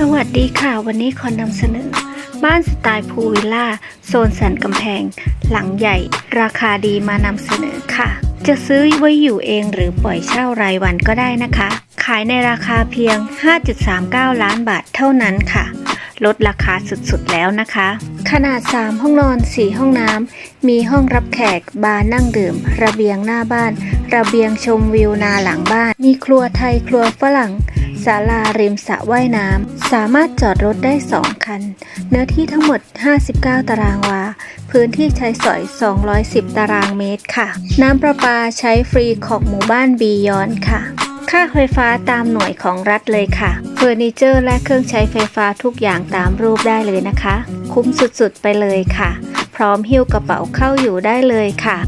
สวัสดีค่ะ วันนี้ขอนำเสนอ บ้านสไตล์พูลวิลล่า โซนสันกำแพง หลังใหญ่ ราคาดีมานำเสนอค่ะ จะซื้อไว้อยู่เองหรือปล่อยเช่ารายวันก็ได้นะคะ ขายในราคาเพียง 5.39 ล้านบาทเท่านั้นค่ะ ลดราคาสุดๆแล้วนะคะ ขนาด 3 ห้องนอน 4 ห้องน้ำ มีห้องรับแขก บาร์นั่งดื่ม ระเบียงหน้าบ้าน ระเบียงชมวิวนาหลังบ้าน มีครัวไทยครัวฝรั่ง ศาลาริมสระว่ายน้ำ สามารถจอดรถได้ 2 คัน เนื้อที่ทั้งหมด 59 ตารางวา พื้นที่ใช้สอย 210 ตารางเมตรค่ะ น้ำประปาใช้ฟรีของหมู่บ้านบียอนค่ะ ค่าไฟฟ้าตามหน่วยของรัฐเลยค่ะ เฟอร์นิเจอร์และเครื่องใช้ไฟฟ้าทุกอย่างตามรูปได้เลยนะคะ คุ้มสุดๆไปเลยค่ะ พร้อมหิ้วกระเป๋าเข้าอยู่ได้เลยค่ะ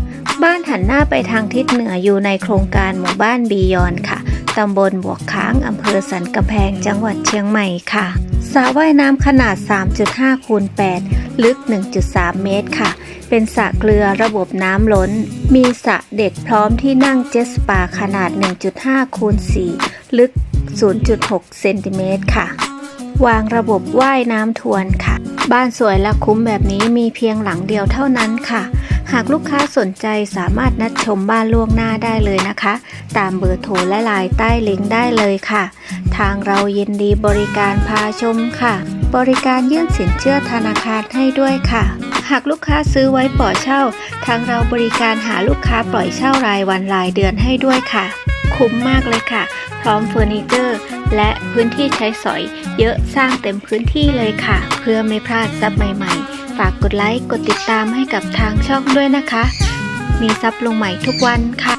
บ้านหันหน้าไปทางทิศเหนืออยู่ในโครงการหมู่บ้านบียอนค่ะ ตำบลบวกค้างอำเภอสันกำแพงจังหวัดเชียงใหม่ค่ะสระว่ายน้ำขนาด 3.5คูณ8ลึก 1.3 เมตรค่ะ เป็นสระเกลือระบบน้ำล้น มีสระเด็กพร้อมที่นั่งเจสปาขนาด 1.5คูณ4ลึก 0.6 เซนติเมตรค่ะ วางระบบว่ายน้ำทวนค่ะ บ้านสวยและคุ้มแบบนี้มีเพียงหลังเดียวเท่านั้นค่ะ หากลูกค้าสนใจสามารถนัดชมบ้านล่วงหน้าได้เลยนะคะ ตามเบอร์โทรและไลน์ใต้ลิงก์ได้เลยค่ะ ทางเรายินดีบริการพาชมค่ะ บริการยื่นสินเชื่อธนาคารให้ด้วยค่ะ หากลูกค้าซื้อไว้ปล่อยเช่า ทางเราบริการหาลูกค้าปล่อยเช่ารายวันรายเดือนให้ด้วยค่ะ คุ้มมากเลยค่ะ พร้อมเฟอร์นิเจอร์และพื้นที่ใช้สอย เยอะสร้างเต็มพื้นที่เลยค่ะ เพื่อไม่พลาดซับใหม่ ๆ ฝากกดไลค์ กดติดตามให้กับทางช่องด้วยนะคะ มีซับลงใหม่ทุกวันค่ะ